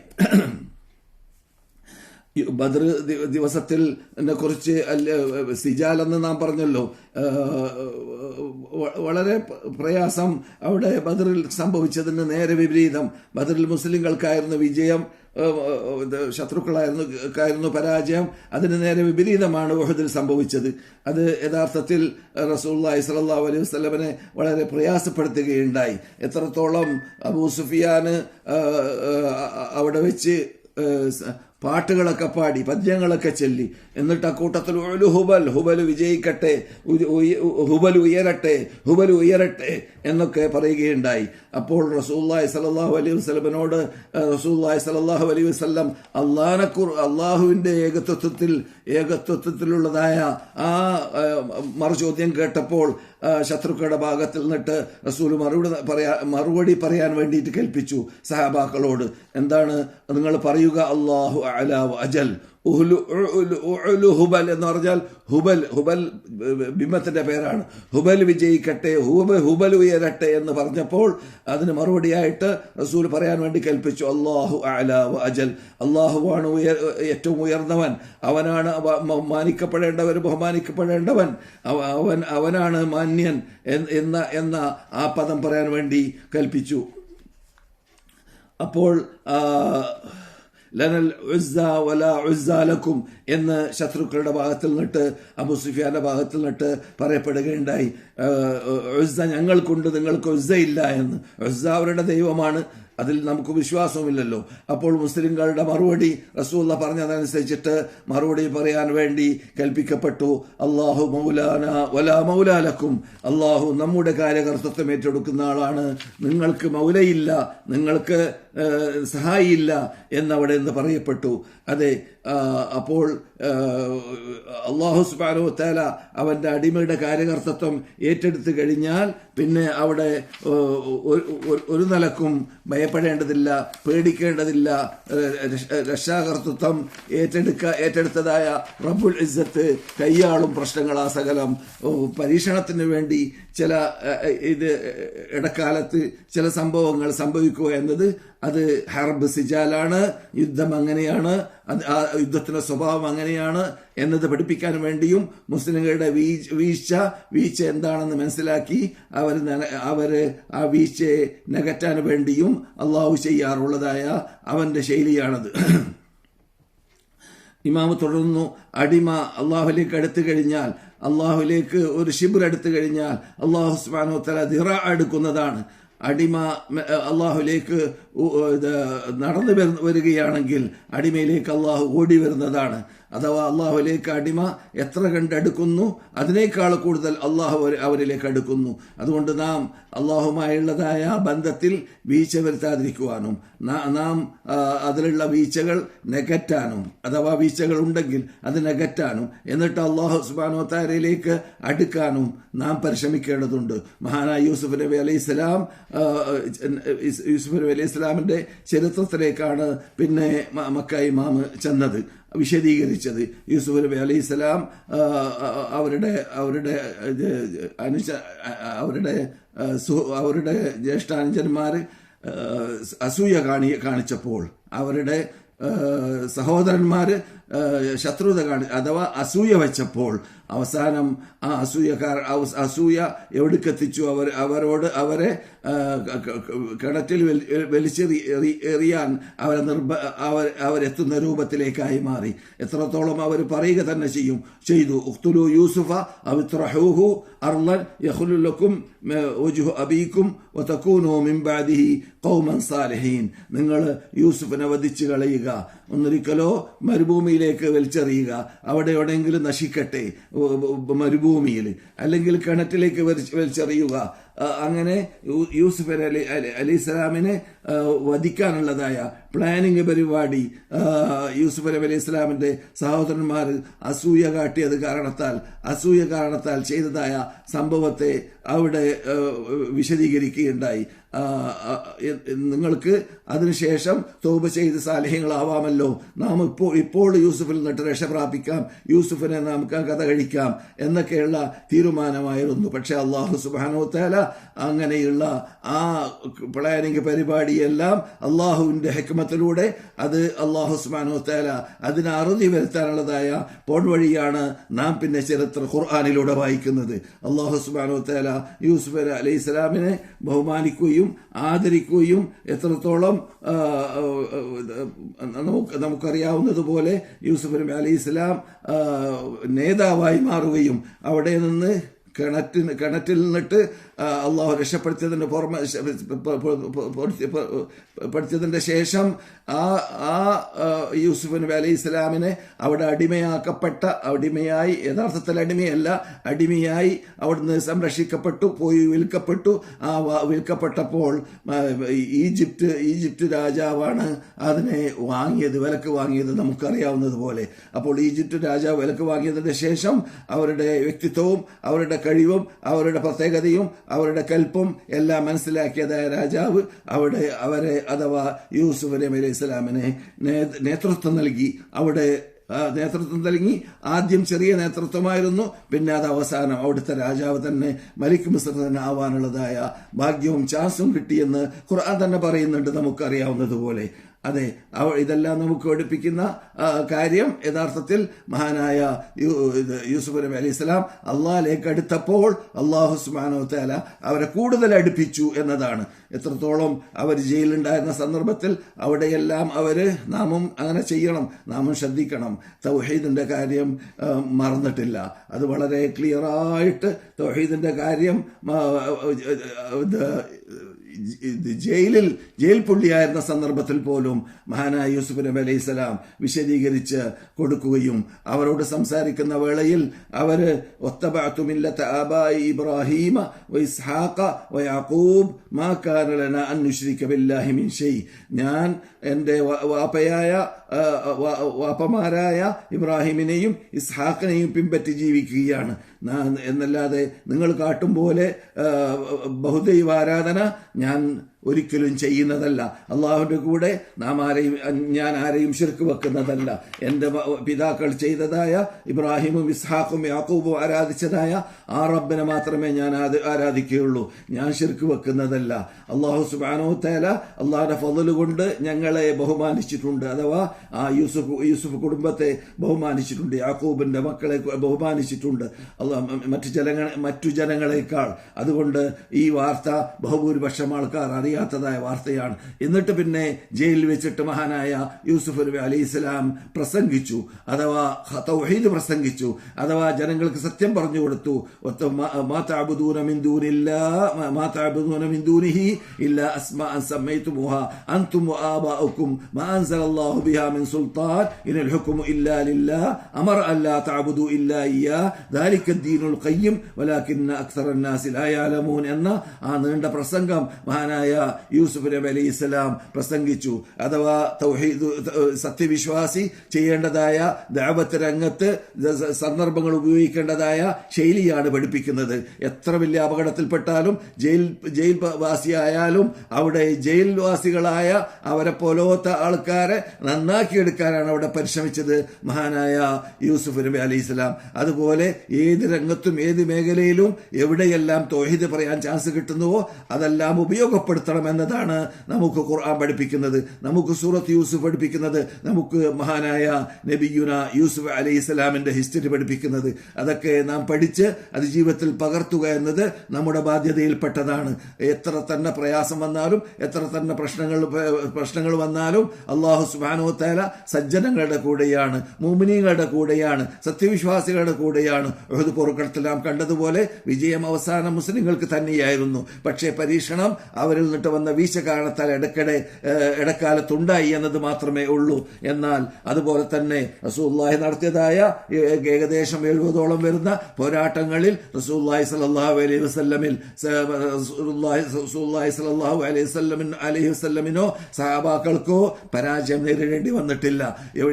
ബദർ ദിവസത്തിൽ കുറിച്ച് സിജാൽ എന്ന് നാം പറഞ്ഞല്ലോ. വളരെ പ്രയാസം അവിടെ ബദറിൽ സംഭവിച്ചതിന് നേരെ വിപരീതം. ബദറിൽ മുസ്ലിങ്ങൾക്കായിരുന്നു വിജയം ശത്രുക്കളായിരുന്നു പരാജയം. അതിന് നേരെ വിപരീതമാണ് ഉഹദിൽ സംഭവിച്ചത്. അത് യഥാർത്ഥത്തിൽ റസൂള്ളി സല്ലല്ലാഹു അലൈഹി വസല്ലമനെ വളരെ പ്രയാസപ്പെടുത്തുകയുണ്ടായി. എത്രത്തോളം അബൂ സുഫിയാന് അവിടെ വെച്ച് പാട്ടുകളൊക്കെ പാടി പദ്യങ്ങളൊക്കെ ചൊല്ലി. എന്നിട്ട് ആ കൂട്ടത്തിൽ ഒരു ഹുബൽ ഹുബൽ വിജയിക്കട്ടെ ഹുബൽ ഉയരട്ടെ ഹുബൽ ഉയരട്ടെ എന്നൊക്കെ പറയുകയുണ്ടായി. അപ്പോൾ റസൂല്ലായി സലല്ലാഹു അലൈഹി വസ്ലമിനോട് റസൂല്ലായി സലല്ലാഹു അലൈഹി വസ്ലം അള്ളാഹനെ അള്ളാഹുവിന്റെ ഏകത്വത്വത്തിൽ ഏകത്വത്വത്തിലുള്ളതായ ആ മറുചോദ്യം കേട്ടപ്പോൾ ശത്രുക്കളുടെ ഭാഗത്തിൽ നിന്നിട്ട് റസൂൽ മറുപടി പറയാ മറുപടി പറയാൻ വേണ്ടിയിട്ട് കൽപ്പിച്ചു സഹാബാക്കളോട്. എന്താണ്? നിങ്ങൾ പറയുക അള്ളാഹു അലാ അജൽ. ഹുബൽ എന്ന് പറഞ്ഞാൽ ഹുബൽ ഹുബൽ ബിംബത്തിന്റെ പേരാണ്. ഹുബൽ വിജയിക്കട്ടെ ഹുബ ഹുബൽ ഉയരട്ടെ എന്ന് പറഞ്ഞപ്പോൾ അതിന് മറുപടിയായിട്ട് റസൂൽ പറയാൻ വേണ്ടി കൽപ്പിച്ചു അള്ളാഹു അല അജൽ. അള്ളാഹുവാണ് ഉയർ ഏറ്റവും ഉയർന്നവൻ. അവനാണ് അവ- മാനിക്കപ്പെടേണ്ടവൻ ബഹുമാനിക്കപ്പെടേണ്ടവൻ. അവൻ അവനാണ് മാന്യൻ എന്ന എന്ന ആ പദം പറയാൻ വേണ്ടി കൽപ്പിച്ചു. അപ്പോൾ ലനൽ ഉസ്സ വല ഉസ്സ ലക്കും എന്ന് ശത്രുക്കളുടെ ഭാഗത്തിൽ നിന്നിട്ട് അബു സുഫിയാന്റെ ഭാഗത്തിൽ നിന്നിട്ട് പറയപ്പെടുകയുണ്ടായി. ഉസ്സ ഞങ്ങൾക്കുണ്ട് നിങ്ങൾക്ക് ഉസ്സ ഇല്ല എന്ന്. ഉസ്സ അവരുടെ ദൈവമാണ്. അതിൽ നമുക്ക് വിശ്വാസമില്ലല്ലോ അപ്പോൾ മുസ്ലിംകളുടെ മറുപടി റസൂല്ല പറഞ്ഞതനുസരിച്ചിട്ട് മറുപടി പറയാൻ വേണ്ടി കൽപ്പിക്കപ്പെട്ടു. അള്ളാഹു മൗലാന വലാ മൗലാലക്കും അള്ളാഹു നമ്മുടെ കാര്യകർത്തൃത്വം ഏറ്റെടുക്കുന്ന ആളാണ്. നിങ്ങൾക്ക് മൗലയില്ല നിങ്ങൾക്ക് സഹായിയില്ല എന്നവിടെ നിന്ന് പറയപ്പെട്ടു. അതെ അപ്പോൾ അള്ളാഹു സുബാനോ തേല അവന്റെ അടിമയുടെ കാര്യകർത്തത്വം ഏറ്റെടുത്തു കഴിഞ്ഞാൽ പിന്നെ അവിടെ ഒരു- നിലക്കും നിലക്കും ഭയപ്പെടേണ്ടതില്ല പേടിക്കേണ്ടതില്ല. രക്ഷാകർത്തൃത്വം ഏറ്റെടുക്ക ഏറ്റെടുത്തതായ റബ്ബുൽ ഇസ്സത്ത് കയ്യാളും പ്രശ്നങ്ങളാ സകലം. ഓ, പരീക്ഷണത്തിന് വേണ്ടി ചില ഇത് ഇടക്കാലത്ത് ചില സംഭവങ്ങൾ സംഭവിക്കുക എന്നത് അത് ഹർബ് സിജാലാണ് യുദ്ധം അങ്ങനെയാണ് ആ യുദ്ധത്തിന്റെ സ്വഭാവം അങ്ങനെയാണ് എന്നത് പഠിപ്പിക്കാൻ വേണ്ടിയും മുസ്ലിങ്ങളുടെ വീഴ്ച വീഴ്ച എന്താണെന്ന് മനസ്സിലാക്കി അവർ അവർ ആ വീഴ്ചയെ നികറ്റാൻ വേണ്ടിയും അള്ളാഹു ചെയ്യാറുള്ളതായ അവന്റെ ശൈലിയാണത്. ഇമാമ് തുടർന്നു അടിമ അള്ളാഹുലേക്ക് അടുത്തു കഴിഞ്ഞാൽ അള്ളാഹുലേക്ക് ഒരു ഷിബിർ എടുത്തു കഴിഞ്ഞാൽ അള്ളാഹു സുബാനോ തല ദിറ എടുക്കുന്നതാണ്. അടിമ അള്ളാഹുലേക്ക് നടന്നു വരികയാണെങ്കിൽ അടിമയിലേക്ക് അള്ളാഹു ഓടി വരുന്നതാണ്. അഥവാ അള്ളാഹുലേക്ക് അടിമ എത്ര കണ്ടടുക്കുന്നു അതിനേക്കാൾ കൂടുതൽ അള്ളാഹു അവരെ- അവരിലേക്ക് അടുക്കുന്നു. അതുകൊണ്ട് നാം അള്ളാഹുമായുള്ളതായ ബന്ധത്തിൽ വീഴ്ച വരുത്താതിരിക്കുവാനും നാം അതിലുള്ള വീഴ്ചകൾ നെഗറ്റാനും അഥവാ വീഴ്ചകൾ ഉണ്ടെങ്കിൽ അത് നെഗറ്റാനും എന്നിട്ട് അള്ളാഹു സുബാനോ താരയിലേക്ക് അടുക്കാനും നാം പരിശ്രമിക്കേണ്ടതുണ്ട്. മഹാനായ യൂസുഫ് നബി അലൈഹി സ്വലാം യൂസുഫ് നബി അലൈഹി സ്വലാമിന്റെ ചരിത്രത്തിലേക്കാണ് പിന്നെ മക്കായി മക്ക ഇമാമ് ചെന്നത്. വിശദീകരിച്ചത്. യൂസുഫ് നബി അലൈഹി സ്വലാം അവരുടെ അവരുടെ അനുജ അവരുടെ അവരുടെ ജ്യേഷ്ഠാനുജന്മാർ അസൂയ കാണി കാണിച്ചപ്പോൾ അവരുടെ ആ, ശത്രുത കാണി അഥവാ അസൂയ വെച്ചപ്പോൾ അവസാനം ആ അസൂയക്കാർ അസൂയ എവിടേക്കെത്തിച്ചു? അവർ അവരോട് അവരെ കിണറ്റിൽ എറിയാൻ അവരെ നിർബ അവർ അവരെത്തുന്ന രൂപത്തിലേക്കായി മാറി. എത്രത്തോളം അവർ പറയുക തന്നെ ചെയ്യും. ചെയ്തു. ഉഖ്തുലു യൂസുഫ അവിത്രഹൂഹു അർലൻ യഹുലുലക്കും ഒജുഹു അബീക്കും ഒത്തക്കൂനോ മിംബാദിഹി കൗമൻ സാലിഹീൻ. നിങ്ങൾ യൂസുഫിനെ വധിച്ചു കളയുക. ഒന്നൊരിക്കലോ മരുഭൂമിയിലേക്ക് വലിച്ചെറിയുക. അവിടെ എവിടെയെങ്കിലും നശിക്കട്ടെ മരുഭൂമിയിൽ. അല്ലെങ്കിൽ കിണറ്റിലേക്ക് വലിച്ച് വലിച്ചെറിയുക. അങ്ങനെ യൂസുഫ് അലി അലി- ഇസ്ലാമിനെ വധിക്കാനുള്ളതായ പ്ലാനിങ് പരിപാടി യൂസുഫ് അലി അലി ഇസ്ലാമിന്റെ സഹോദരന്മാർ അസൂയ കാട്ടിയത് കാരണത്താൽ അസൂയ കാരണത്താൽ ചെയ്തതായ സംഭവത്തെ അവിടെ വിശദീകരിക്കുകയുണ്ടായി. നിങ്ങൾക്ക് അതിനുശേഷം തോപ ചെയ്ത് സാലഹ്യങ്ങളാവാമല്ലോ. നാം ഇപ്പോൾ ഇപ്പോൾ യൂസുഫിൽ നിന്നിട്ട് രക്ഷ പ്രാപിക്കാം. യൂസുഫിനെ നമുക്ക് കഥ കഴിക്കാം എന്നൊക്കെയുള്ള തീരുമാനമായിരുന്നു. പക്ഷെ അള്ളാഹു സുബാനോ തേല അങ്ങനെയുള്ള ആ പ്ലാനിങ് പരിപാടിയെല്ലാം അള്ളാഹുവിന്റെ ഹെക്മത്തിലൂടെ അത് അള്ളാഹു സുബാനോ തേല അതിന് അറുതി വരുത്താനുള്ളതായ പോൺ വഴിയാണ് നാം പിന്നെ ചരിത്ര ഖുർആാനിലൂടെ വായിക്കുന്നത്. അള്ളാഹു സുബാനോ തേല യൂസുഫ് അലൈഹി ഇസ്ലാമിനെ ബഹുമാനിക്കുകയും ആദരിക്കുകയും എത്രത്തോളം നമുക്ക് നമുക്കറിയാവുന്നതുപോലെ യൂസുഫ് നബി അലി ഇസ്ലാം നേതാവായി മാറുകയും അവിടെ നിന്ന് കിണറ്റിന് കിണറ്റിൽ നിന്നിട്ട് അള്ളാഹു രക്ഷപ്പെടുത്തിയതിന്റെ പുറമെ പഠിച്ചതിന്റെ ശേഷം ആ ആ യൂസുഫ് നബി അലൈഹി ഇസ്ലാമിനെ അവിടെ അടിമയാക്കപ്പെട്ട അടിമയായി യഥാർത്ഥത്തിൽ അടിമയല്ല അടിമയായി അവിടുന്ന് സംരക്ഷിക്കപ്പെട്ടു പോയി വിൽക്കപ്പെട്ടു. ആ വിൽക്കപ്പെട്ടപ്പോൾ ഈജിപ്റ്റ് ഈജിപ്റ്റ് രാജാവാണ് അതിനെ വാങ്ങിയത് വിലക്ക് വാങ്ങിയത് നമുക്കറിയാവുന്നതുപോലെ അപ്പോൾ ഈജിപ്റ്റ് രാജാവ് വിലക്ക് വാങ്ങിയതിന് ശേഷം അവരുടെ വ്യക്തിത്വവും അവരുടെ കഴിവും അവരുടെ പ്രത്യേകതയും അവരുടെ കൽപ്പം എല്ലാം മനസ്സിലാക്കിയതായ രാജാവ് അവിടെ അവരെ അഥവാ യൂസുഫ് നബി അലൈഹി സ്വലാമിനെ നേതൃത്വം നൽകി. അവിടെ നേതൃത്വം നൽകി. ആദ്യം ചെറിയ നേതൃത്വമായിരുന്നു. പിന്നെ അത് അവസാനം അവിടുത്തെ രാജാവ് തന്നെ മലിക് മിസ്ർ തന്നെ ആവാനുള്ളതായ ഭാഗ്യവും ചാൻസും കിട്ടിയെന്ന് ഖുർആൻ തന്നെ പറയുന്നുണ്ട് നമുക്കറിയാവുന്നതുപോലെ. അതെ അവ- ഇതെല്ലാം നമുക്ക് പഠിപ്പിക്കുന്ന കാര്യം യഥാർത്ഥത്തിൽ മഹാനായ യൂസുഫ് നബി അലൈഹി സ്വലാം അള്ളാഹിലേക്ക് അടുത്തപ്പോൾ അള്ളാഹു സുബാനോ തേല അവരെ കൂടുതൽ അടുപ്പിച്ചു എന്നതാണ്. എത്രത്തോളം അവർ ജയിലുണ്ടായിരുന്ന സന്ദർഭത്തിൽ അവിടെയെല്ലാം അവർ നാമും അങ്ങനെ ചെയ്യണം നാമും ശ്രദ്ധിക്കണം. തൗഹീദിന്റെ കാര്യം മറന്നിട്ടില്ല. അത് വളരെ ക്ലിയറായിട്ട് തൗഹീദിന്റെ കാര്യം ജയിലിൽ ജയിൽ പുള്ളിയായിരുന്ന സന്ദർഭത്തിൽ പോലും മഹാനായ യൂസുഫ് നബി അലൈഹി സ്വലാം വിശദീകരിച്ച് കൊടുക്കുകയും അവരോട് സംസാരിക്കുന്ന വേളയിൽ അവർ ഒത്തബഅതു മില്ലത ആബായി ഇബ്രാഹീമ വയാഖൂബ് മാ ഞാൻ എന്റെ വാപ്പയായ വാപ്പമാരായ ഇബ്രാഹിമിനെയും ഇസ്ഹാഖിനെയും പിൻപറ്റി ജീവിക്കുകയാണ്. എന്നല്ലാതെ നിങ്ങൾ കാട്ടും പോലെ ബഹുദൈവാരാധന ഞാൻ ഒരിക്കലും ചെയ്യുന്നതല്ല. അള്ളാഹുവിന്റെ കൂടെ നാം ആരെയും ഞാൻ ആരെയും ശിർക്ക് വെക്കുന്നതല്ല. എന്റെ പിതാക്കൾ ചെയ്തതായ ഇബ്രാഹിമും ഇസ്ഹാഖും യാക്കൂബും ആരാധിച്ചതായ ആ റബ്ബിനെ മാത്രമേ ഞാൻ ആരാധിക്കുകയുള്ളൂ. ഞാൻ ശിർക്ക് വെക്കുന്നതല്ല. അള്ളാഹു സുബാനോ തേല അള്ളാഹുടെ ഫതൽ കൊണ്ട് ഞങ്ങളെ ബഹുമാനിച്ചിട്ടുണ്ട്. അഥവാ ആ യൂസുഫ് യൂസുഫ് കുടുംബത്തെ ബഹുമാനിച്ചിട്ടുണ്ട്. യാക്കൂബിന്റെ മക്കളെ ബഹുമാനിച്ചിട്ടുണ്ട്. മറ്റു ജനങ്ങളെ മറ്റു ജനങ്ങളെക്കാൾ. അതുകൊണ്ട് ഈ വാർത്ത ബഹുഭൂരിപക്ഷം ആൾക്കാർ അറിയ അറിയാത്തതായ വാർത്തയാണ്. എന്നിട്ട് പിന്നെ ജയിലിൽ വെച്ചിട്ട് മഹാനായ യൂസുഫ് നബി അലി ഇസ്ലാം പ്രസംഗിച്ചു അഥവാ തൗഹീദ് പ്രസംഗിച്ചു അഥവാ ജനങ്ങൾക്ക് സത്യം പറഞ്ഞു കൊടുത്തു. എന്ന ആ നീണ്ട പ്രസംഗം മഹാനായ യൂസുഫ് നബി അലി ഇസ്ലാം പ്രസംഗിച്ചു. അഥവാ തൗഹീദ് സത്യവിശ്വാസി ചെയ്യേണ്ടതായ ദാവത്ത് രംഗത്ത് സന്ദർഭങ്ങൾ ഉപയോഗിക്കേണ്ടതായ ശൈലിയാണ് പഠിപ്പിക്കുന്നത്. എത്ര വലിയ അപകടത്തിൽപ്പെട്ടാലും ജയിൽ ജയിൽ വാസിയായാലും അവിടെ ജയിൽവാസികളായ അവരെ പോലോത്ത ആൾക്കാരെ നന്നാക്കിയെടുക്കാനാണ് അവിടെ പരിശ്രമിച്ചത് മഹാനായ യൂസുഫ് നബി അലി ഇസ്ലാം അതുപോലെ ഏത് രംഗത്തും ഏത് മേഖലയിലും എവിടെയെല്ലാം തോഹിദ് പറയാൻ ചാൻസ് കിട്ടുന്നുവോ അതെല്ലാം ഉപയോഗപ്പെടുത്തണം. എന്നതാണ് നമുക്ക് ഖുർആൻ പഠിപ്പിക്കുന്നത്. നമുക്ക് സൂറത്ത് യൂസുഫ് പഠിപ്പിക്കുന്നത്. നമുക്ക് മഹാനായ നബിയുന യൂസുഫ് അലൈഹി ഇസ്ലാമിന്റെ ഹിസ്റ്ററി പഠിപ്പിക്കുന്നത്. അതൊക്കെ നാം പഠിച്ച് അത് ജീവിതത്തിൽ പകർത്തുക എന്നത് നമ്മുടെ ബാധ്യതയിൽപ്പെട്ടതാണ്. എത്ര തന്നെ പ്രയാസം വന്നാലും എത്ര തന്നെ പ്രശ്നങ്ങൾ പ്രശ്നങ്ങൾ വന്നാലും അള്ളാഹു സുബാനോ തേല സജ്ജനങ്ങളുടെ കൂടെയാണ് മോമിനികളുടെ കൂടെയാണ് സത്യവിശ്വാസികളുടെ കൂടെയാണ്. ഉഹദ് പൊറുക്കടത്തിൽ നാം കണ്ടതുപോലെ വിജയം അവസാനം മുസ്ലിങ്ങൾക്ക് തന്നെയായിരുന്നു. പക്ഷേ പരീക്ഷണം അവരിൽ നിന്നിട്ട് വന്ന വീഴ്ച കാരണത്താൽ ഇടയ്ക്കിടെ ഇടക്കാലത്തുണ്ടായി എന്നത് മാത്രമേ ഉള്ളൂ. എന്നാൽ അതുപോലെ തന്നെ റസൂല്ലാഹി നടത്തിയതായ ഏകദേശം എഴുപതോളം വരുന്ന പോരാട്ടങ്ങളിൽ റസൂല്ലാഹി സലല്ലാഹു അലൈഹി വസ്ലമിൽ റസൂല്ലാഹി സ്വല്ലല്ലാഹു അലൈഹി വസ്ലമിൻ അലൈഹി വസ്ലമിനോ സഹാബാക്കൾക്കോ പരാജയം നേരിടേണ്ടി വന്നിട്ടില്ല.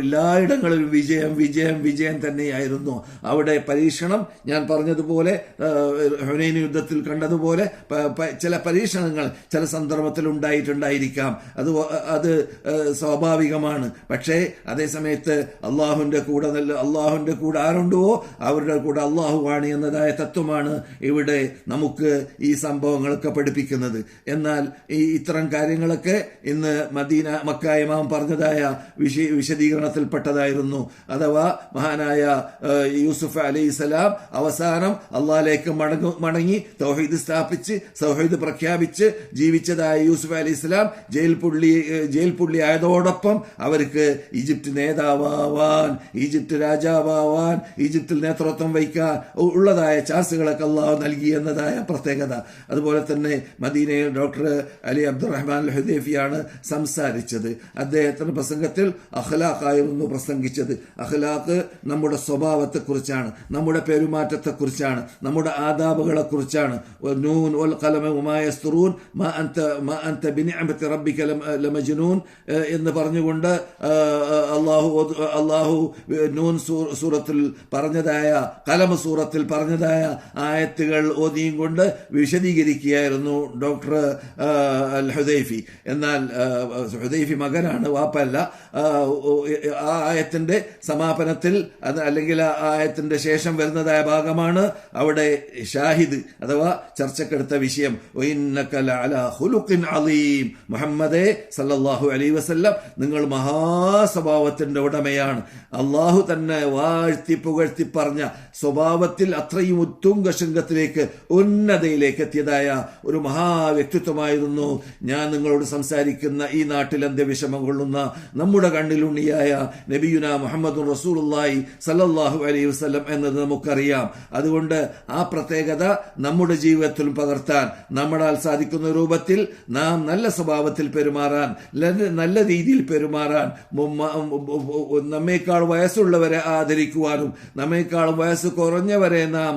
എല്ലായിടങ്ങളിലും വിജയം വിജയം വിജയം തന്നെയായിരുന്നു. അവിടെ പരീക്ഷണം ഞാൻ പറഞ്ഞതുപോലെ ഹുനൈൻ യുദ്ധത്തിൽ കണ്ടതുപോലെ ചില പരീക്ഷണങ്ങൾ ചില സന്ദർഭത്തിൽ ഉണ്ടായിട്ടുണ്ടായിരിക്കാം അത് അത് സ്വാഭാവികമാണ്. പക്ഷേ അതേസമയത്ത് അള്ളാഹുവിന്റെ കൂടെ നല്ല അള്ളാഹുവിന്റെ കൂടെ ആരുണ്ടോ? അവരുടെ കൂടെ അള്ളാഹുവാണ് എന്നതായ തത്വമാണ് ഇവിടെ നമുക്ക് ഈ സംഭവങ്ങളൊക്കെ പഠിപ്പിക്കുന്നത്. എന്നാൽ ഈ ഇത്തരം കാര്യങ്ങളൊക്കെ ഇന്ന് മദീന മക്കായമാം പറഞ്ഞതായ വിശ വിശദീകരണത്തിൽപ്പെട്ടതായിരുന്നു. അഥവാ മഹാനായ യൂസുഫ് അലി അലൈഹിസലാം അവസാനം അള്ളാഹിലേക്ക് മടങ്ങു തൗഹീദ് സ്ഥാപിച്ച് സൗഹീദ് പ്രഖ്യാപിച്ച് ജീവിച്ചതായ യൂസുഫ് അലി ഇസ്ലാം ജയിൽ പുള്ളി ജയിൽ പുള്ളി ആയതോടൊപ്പം അവർക്ക് ഈജിപ്ത് നേതാവാൻ ഈജിപ്ത് രാജാവാൻ ഈജിപ്തിൽ നേതൃത്വം വഹിക്കാൻ ഉള്ളതായ ചാൻസുകളൊക്കെ അള്ളാഹു നൽകി എന്നതായ പ്രത്യേകത. അതുപോലെ തന്നെ മദീനയിൽ ഡോക്ടർ അലി അബ്ദുറഹ്മാൻ ഹുദേഫിയാണ് സംസാരിച്ചത്. അദ്ദേഹത്തിന്റെ പ്രസംഗത്തിൽ അഖ്ലാഖായിരുന്നു പ്രസംഗിച്ചത്. അഖ്ലാഖ് നമ്മുടെ സ്വഭാവത്തെക്കുറിച്ചാണ് നമ്മുടെ പെരുമാറ്റത്തെക്കുറിച്ചാണ് നമ്മുടെ ആദാബുകളെക്കുറിച്ചാണ്. നൂൻ നൂൻ വൽ ഉമായ വമാ മ മാ അൻത മാ അൻത ബിനിഅമത്തി റബ്ബിക ലമ- ലമജ്നൂൻ എന്ന് പറഞ്ഞുകൊണ്ട് അള്ളാഹു അള്ളാഹു നൂൻ സൂറത്തിൽ പറഞ്ഞതായ കലമ സൂറത്തിൽ പറഞ്ഞതായ ആയത്തുകൾ ഓതിയും കൊണ്ട് വിശദീകരിക്കുകയായിരുന്നു ഡോക്ടർ അൽ ഹുദൈഫി എന്നാൽ ഹുദൈഫി മകനാണ് വാപ്പല്ല. ആ ആയത്തിന്റെ സമാപനത്തിൽ അല്ലെങ്കിൽ ആ ആയത്തിന്റെ ശേഷം വരുന്നതായ ഭാഗമാണ് അവിടെ ഷാഹിദ് അഥവാ ചർച്ചക്കെടുത്ത വിഷയം. ഒയിന്നക്കല ലഅലാ അലീം. മുഹമ്മദേ സല്ലല്ലാഹു അലൈഹി വസല്ലം നിങ്ങൾ മഹാസ്വഭാവത്തിന്റെ ഉടമയാണ്. അള്ളാഹു തന്നെ വാഴ്ത്തി പുകഴ്ത്തി പറഞ്ഞ സ്വഭാവത്തിൽ അത്രയും ഉത്തുംഗ ശൃംഗത്തിലേക്ക് ഉന്നതയിലേക്ക് എത്തിയതായ ഒരു മഹാ വ്യക്തിത്വമായിരുന്നു ഞാൻ നിങ്ങളോട് സംസാരിക്കുന്ന ഈ നാട്ടിൽ അന്ത്യവിഷമം കൊള്ളുന്ന നമ്മുടെ കണ്ണിലുണ്ണിയായ നബിയുന മുഹമ്മദ് റസൂലുള്ളാഹി സല്ലല്ലാഹു അലൈഹി വസല്ലം എന്നത് നമുക്കറിയാം. അതുകൊണ്ട് ആ പ്രത്യേകത നമ്മുടെ ജീവിതത്തിലും പകർത്താൻ നമ്മളാൽ സാധിക്കുന്ന രൂപത്തിൽ നാം നല്ല സ്വഭാവത്തിൽ പെരുമാറാൻ നല്ല രീതിയിൽ പെരുമാറാൻ നമ്മേക്കാൾ വയസ്സുള്ളവരെ ആദരിക്കുവാനും നമ്മേക്കാൾ വയസ്സ് കുറഞ്ഞവരെ നാം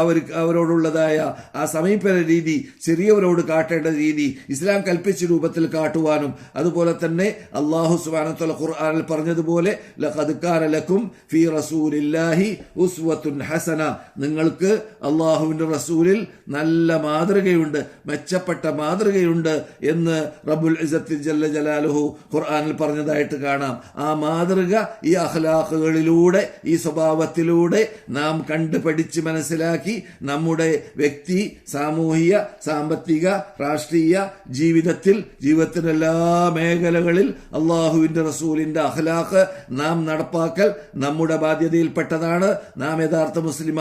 അവർക്ക് അവർ അവരോടുള്ളതായ ആ സമീപന രീതി ചെറിയവരോട് കാട്ടേണ്ട രീതി ഇസ്ലാം കൽപ്പിച്ച രൂപത്തിൽ കാട്ടുവാനും അതുപോലെ തന്നെ അള്ളാഹു സുബാനത്തുള്ള ഖുർആാനിൽ പറഞ്ഞതുപോലെ ലഖദ് ഫി റസൂലില്ലാഹി ഉസ്വത്തുൻ ഹസന. നിങ്ങൾക്ക് അള്ളാഹുവിന്റെ റസൂലിൽ നല്ല മാതൃകയുണ്ട് മെച്ചപ്പെട്ട മാതൃകയുണ്ട് എന്ന് റബ്ബുൽ ഇസത്തിൽ ജല്ല ജലാലുഹു ഖുർആാനിൽ പറഞ്ഞതായിട്ട് കാണാം. ആ മാതൃക ഈ അഖ്ലാഖുകളിലൂടെ ഈ സ്വഭാവത്തിലൂടെ നാം കണ്ട് പഠിച്ച് മനസ്സിലാക്കി നമ്മുടെ വ്യക്തി സാമൂഹിക സാമ്പത്തിക രാഷ്ട്രീയ ജീവിതത്തിൽ ജീവിതത്തിന്റെ എല്ലാ മേഖലകളിൽ അള്ളാഹുവിന്റെ റസൂലിന്റെ അഖ്ലാഖ് നാം നടപ്പാക്കൽ നമ്മുടെ ബാധ്യതയിൽപ്പെട്ടതാണ്. നാം യഥാർത്ഥ മുസ്ലിം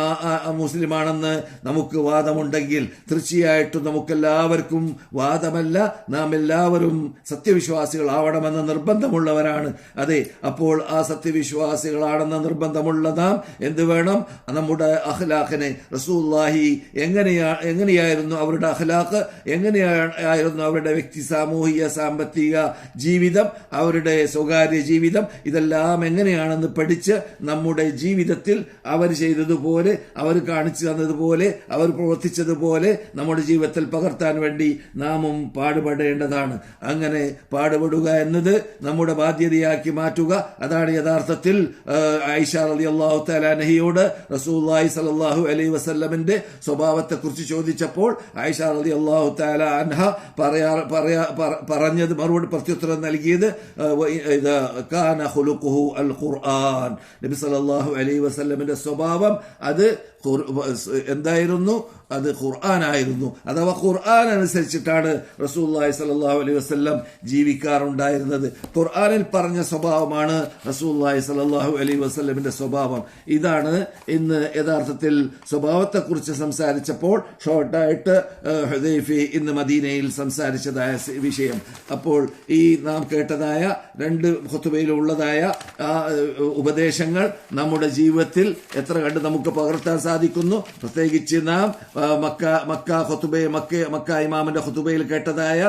മുസ്ലിമാണെന്ന് നമുക്ക് വാദമുണ്ടെങ്കിൽ തീർച്ചയായിട്ടും നമുക്കെല്ലാവർക്കും വാദമല്ല നാം എല്ലാവരും സത്യവിശ്വാസികളാവണമെന്ന നിർബന്ധമുള്ളവരാണ്. അതെ അപ്പോൾ ആ സത്യവിശ്വാസികളാണെന്ന നിർബന്ധമുള്ള നാം എന്ത് വേണം? നമ്മുടെ അഖ്ലാഖിനെ. റസൂല്ലാഹി എങ്ങനെയാ എങ്ങനെയായിരുന്നു അവരുടെ അഖ്ലാഖ്? എങ്ങനെയായിരുന്നു അവരുടെ വ്യക്തി സാമൂഹിക സാമ്പത്തിക ജീവിതം? അവരുടെ സ്വകാര്യ ജീവിതം? ഇതെല്ലാം എങ്ങനെയാണെന്ന് പഠിച്ച് നമ്മുടെ ജീവിതത്തിൽ അവർ ചെയ്തതുപോലെ അവർ കാണിച്ചു തന്നതുപോലെ അവർ പ്രവർത്തിച്ചതുപോലെ നമ്മുടെ ജീവിതത്തിൽ പകർത്താൻ വേണ്ടി നാമും പാടുപെടേണ്ടതാണ്. അങ്ങനെ പാടുപെടുക എന്നത് നമ്മുടെ ബാധ്യതയാക്കി മാറ്റുക. അതാണ് യഥാർത്ഥത്തിൽ ഐഷ അലി അള്ളാഹു തലാനഹിയോട് റസൂല്ലായി സലാഹു അലൈ വസല്ലമിന്റെ സ്വഭാവത്തെക്കുറിച്ച് ചോദിച്ചപ്പോൾ ഐഷ അലി അള്ളാഹു താല അൻഹ പറയാ പറയാ പറഞ്ഞത് മറുപടി പ്രത്യുത്തരം നൽകിയത് ഖുർആൻ. നബി സലാഹു അലൈ വസല്ലമിന്റെ സ്വഭാവം അത് എന്തായിരുന്നു? അത് ഖുർആനായിരുന്നു. അഥവാ ഖുർആൻ അനുസരിച്ചിട്ടാണ് റസൂല്ലായി സല്ലല്ലാഹു അലൈഹി വസല്ലം ജീവിക്കാറുണ്ടായിരുന്നത്. ഖുർആനിൽ പറഞ്ഞ സ്വഭാവമാണ് റസൂല്ലായി സല്ലല്ലാഹു അലൈഹി വസ്ല്ലമിന്റെ സ്വഭാവം. ഇതാണ് ഇന്ന് യഥാർത്ഥത്തിൽ സ്വഭാവത്തെക്കുറിച്ച് സംസാരിച്ചപ്പോൾ ഷോർട്ടായിട്ട് ഹുദൈഫി ഇന്ന് മദീനയിൽ സംസാരിച്ചതായ വിഷയം. അപ്പോൾ ഈ നാം കേട്ടതായ രണ്ട് ഖുത്തുബയിലുള്ളതായ ആ ഉപദേശങ്ങൾ നമ്മുടെ ജീവിതത്തിൽ എത്ര കണ്ട് നമുക്ക് പകർത്താൻ സാധിക്കുന്നു. പ്രത്യേകിച്ച് നാം മക്ക മക്ക ഖുത്തുബയെ മക്ക മക്ക ഇമാമിന്റെ ഹൊത്തുബയിൽ കേട്ടതായ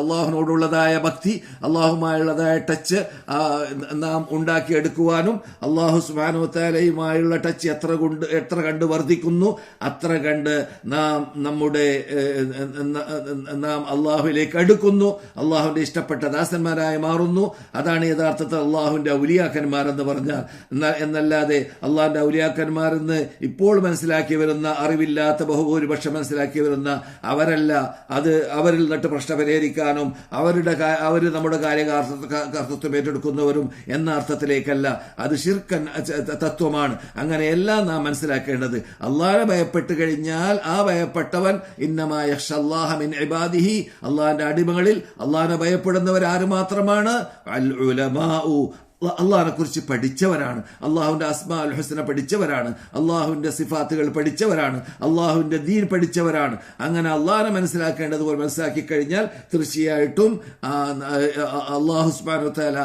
അള്ളാഹുനോടുള്ളതായ ഭക്തി അള്ളാഹുമായുള്ളതായ ടച്ച് നാം ഉണ്ടാക്കിയെടുക്കുവാനും അള്ളാഹു സുബാനുത്താലയുമായുള്ള ടച്ച് എത്ര കൊണ്ട് എത്ര കണ്ട് വർദ്ധിക്കുന്നു അത്ര കണ്ട് നാം നമ്മുടെ നാം അള്ളാഹുവിലേക്ക് അടുക്കുന്നു അള്ളാഹുവിന്റെ ഇഷ്ടപ്പെട്ട ദാസന്മാരായി മാറുന്നു. അതാണ് യഥാർത്ഥത്തിൽ അള്ളാഹുവിന്റെ ഉലിയാക്കന്മാരെന്ന് പറഞ്ഞാൽ എന്നല്ലാതെ അള്ളാഹിന്റെ ഔലിയാക്കന്മാരെന്ന് ഇപ്പോൾ മനസ്സിലാക്കി വരുന്ന അറിവില്ലാത്ത ബഹുഭൂരിപക്ഷം മനസ്സിലാക്കി വരുന്ന അവരല്ല. അത് അവരിൽ നിന്നിട്ട് പ്രശ്നം പരിഹരിക്കാനും അവരുടെ അവർ നമ്മുടെ കാര്യകർത്തൃത്വം ഏറ്റെടുക്കുന്നവരും എന്ന അർത്ഥത്തിലേക്കല്ല. അത് ശിർക്കൻ തത്വമാണ്. അങ്ങനെയെല്ലാം നാം മനസ്സിലാക്കേണ്ടത്. അള്ളാഹെ ഭയപ്പെട്ട് കഴിഞ്ഞാൽ ആ ഭയപ്പെട്ടവൻ ഇന്നമായ മിൻ ഇബാദിഹി. അള്ളാഹിന്റെ അടിമകളിൽ അള്ളാഹിനെ ഭയപ്പെടുന്നവർ ആര് മാത്രമാണ്? അൽ അള്ളാഹിനെ കുറിച്ച് പഠിച്ചവരാണ്. അള്ളാഹുവിന്റെ അസ്മാ അൽ ഹുസന പഠിച്ചവരാണ്. അള്ളാഹുവിന്റെ സിഫാത്തുകൾ പഠിച്ചവരാണ്. അള്ളാഹുവിന്റെ ദീൻ പഠിച്ചവരാണ്. അങ്ങനെ അള്ളാഹിനെ മനസ്സിലാക്കേണ്ടതുപോലെ മനസ്സിലാക്കി കഴിഞ്ഞാൽ തീർച്ചയായിട്ടും അള്ളാഹു ഉസ്മാനോ തല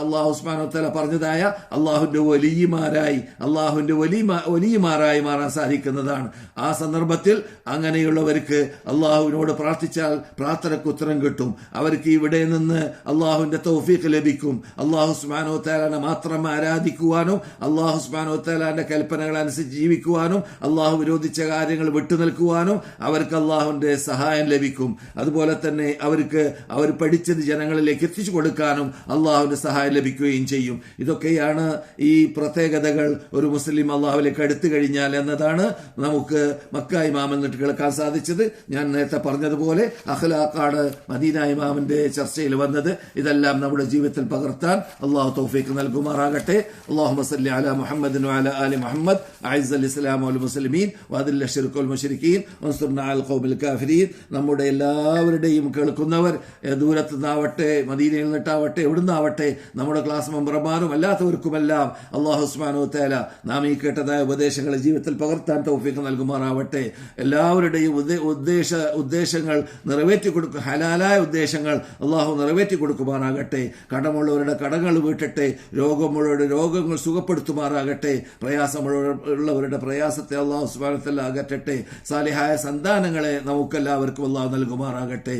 അള്ളാഹു ഉസ്മാനോ തല പറഞ്ഞതായ അള്ളാഹുവിന്റെ വലിയമാരായി അള്ളാഹുവിന്റെ വലിയ വലിയമാരായി മാറാൻ സാധിക്കുന്നതാണ്. ആ സന്ദർഭത്തിൽ അങ്ങനെയുള്ളവർക്ക് അള്ളാഹുവിനോട് പ്രാർത്ഥിച്ചാൽ പ്രാർത്ഥനയ്ക്ക് ഉത്തരം കിട്ടും. അവർക്ക് ഇവിടെ നിന്ന് അള്ളാഹുവിന്റെ തൗഫീഖ് ലഭിക്കും. അള്ളാഹു സുബാനോ താലാനെ മാത്രം ആരാധിക്കുവാനും അള്ളാഹു സുബാനോ താലാന്റെ കൽപ്പനകൾ അനുസരിച്ച് ജീവിക്കുവാനും അള്ളാഹു വിരോധിച്ച കാര്യങ്ങൾ വിട്ടുനിൽക്കുവാനും അവർക്ക് അള്ളാഹുവിന്റെ സഹായം ലഭിക്കും. അതുപോലെ തന്നെ അവർക്ക് അവർ പഠിച്ചത് ജനങ്ങളിലേക്ക് എത്തിച്ചു കൊടുക്കാനും അള്ളാഹുവിന്റെ സഹായം ലഭിക്കുകയും ചെയ്യും. ഇതൊക്കെയാണ് ഈ പ്രത്യേകതകൾ ഒരു മുസ്ലിം അള്ളാഹുലേക്ക് അടുത്തു കഴിഞ്ഞാൽ എന്നതാണ് നമുക്ക് മക്ക ഇമാമിൽ നിട്ട് കേൾക്കാൻ സാധിച്ചത്. ഞാൻ നേരത്തെ പറഞ്ഞതുപോലെ അഖ്ലാഖാണ് മദീന ഇമാമിന്റെ ചർച്ചയിൽ വന്നത്. ഇതെല്ലാം നമ്മുടെ ജീവിതത്തിൽ പകർത്താൻ അള്ളാഹു തൗഫീഖ് നൽകുമാറാകട്ടെ. അള്ളാഹു മസല്ലി അല മുഹമ്മദിൻ അലി മുഹമ്മദ്. അയ്സ് അലി ഇസ്ലാം അൽ മുസ്ലിമീൻ വാദിൽ ഷിർഖുൽ മുഷരിഖീൻ വൻസുർന അൽ ഖൗമിൽ കാഫിരീൻ. നമ്മുടെ എല്ലാവരുടെയും കേൾക്കുന്നവർ ദൂരത്ത് നിന്നാവട്ടെ മദീനയിൽ നിന്നിട്ടാവട്ടെ എവിടുന്നാവട്ടെ നമ്മുടെ ക്ലാസ് മെമ്പർമാരും അല്ലാത്തവർക്കുമെല്ലാം അള്ളാഹു ഉസ്മാനോ തേല നാം ഈ കേട്ടതായ ഉപദേശങ്ങളെ ജീവിതത്തിൽ പകർത്താൻ തൗഫീഖ് നൽകുമാറാവട്ടെ. എല്ലാവരുടെയും ഉദ്ദേ- ഉദ്ദേശ ഉദ്ദേശങ്ങൾ നിറവേറ്റി കൊടുക്കും ഹലാലായ ഉദ്ദേശങ്ങൾ അള്ളാഹു നിറവേറ്റി കൊടുക്കുമാറാകട്ടെ കടമുള്ളവരുടെ കടങ്ങൾ വീട്ടട്ടെ രോഗമുള്ളവരുടെ രോഗങ്ങൾ സുഖപ്പെടുത്തുമാറാകട്ടെ പ്രയാസമുള്ളവരുടെ പ്രയാസത്തെ അള്ളാഹു സുബാനത്തല്ല അകറ്റട്ടെ സാലിഹായ സന്താനങ്ങളെ നമുക്കെല്ലാവർക്കും അള്ളാഹു നൽകുമാറാകട്ടെ.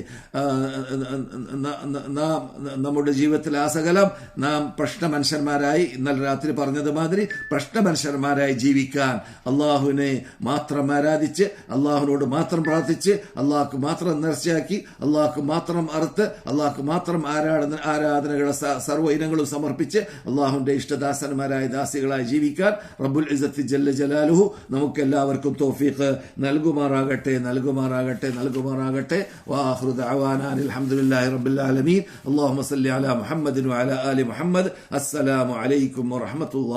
ന- നമ്മുടെ ജീവിതത്തിൽ ആ സകലം നാം പ്രശ്ന മനുഷ്യന്മാരായി ഇന്നലെ രാത്രി പറഞ്ഞതുമാതിരി പ്രശ്ന മനുഷ്യന്മാരായി ജീവിക്കാൻ അള്ളാഹുവിനെ മാത്രം ആരാധിച്ച് അള്ളാഹുവിനോട് മാത്രം പ്രാർത്ഥിച്ച് അള്ളാഹ്ക്ക് മാത്രം നേർച്ചയാക്കി അള്ളാഹ്ക്ക് മാത്രം അറുത്ത് അള്ളാഹ്ക്ക് മാത്രം ആരാധന ആരാധനകളെ സർവ ഇനങ്ങളും സമർപ്പിച്ച് അള്ളാഹുന്റെ ഇഷ്ടദാസന്മാരായ ദാസികളായി ജീവിക്കാൻ റബ്ബുൽ ഇസത്തി ജല്ല ജലാലുഹു നമുക്ക് എല്ലാവർക്കും തോഫീഖ് നൽകുമാറാകട്ടെ നൽകുമാറാകട്ടെ നൽകുമാറാകട്ടെ. വാഹൃദ അവാനാൻ അൽഹംദുലില്ലാഹി റബ്ബിൽ ആലമീൻ. അല്ലാഹുമ്മ സല്ലി അലാ മുഹമ്മദിൻ വഅലാ ആലി മുഹമ്മദ്. അസ്സലാമു അലൈക്കും വറഹ്മത്തുള്ളാഹി